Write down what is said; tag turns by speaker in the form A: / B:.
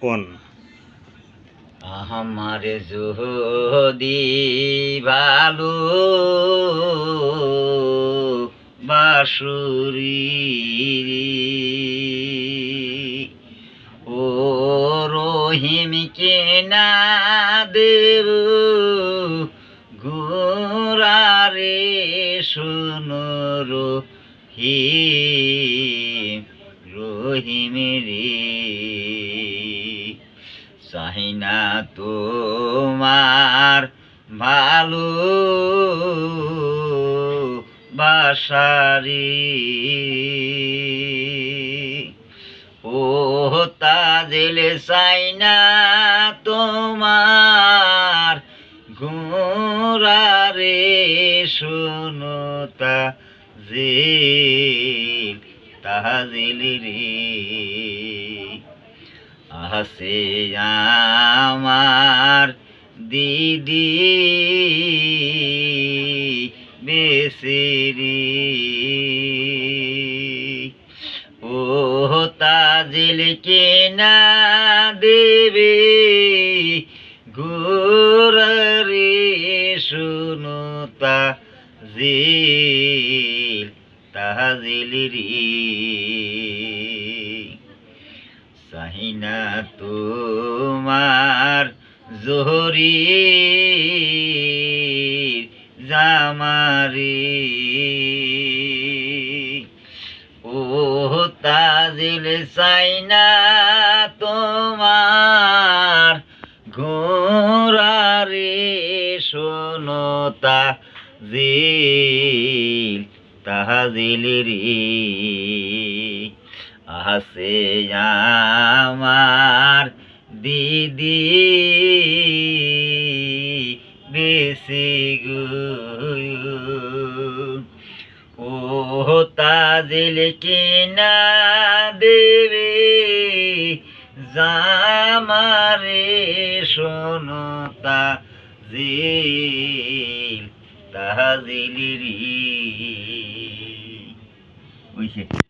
A: কোন?
B: আমার যদি ভালো বাসুরি ও রহিম কেনা দেব গোরারে শুনর হি রহিম রে। চাহিনা তোমার ভালো বাসারি। ও তাজেলে চাইনা তোমার গোরারে শুনতা যে তাহাজিল রে। আছে আমার দিদি। বেসিরি। ও তাজিল কেনা দেবে গোরে শুনুতা জিল তাহাজিল রে। তোমার জহরি জামারি। ও তাজিল চাইনা তোমার ঘোরারে শোনতা জিল তাহাজিল রে দিদি বেশি গো ও তাজিল কিনা দেবে জামারে শোনতা জিল তাহাজিল রি বুঝছে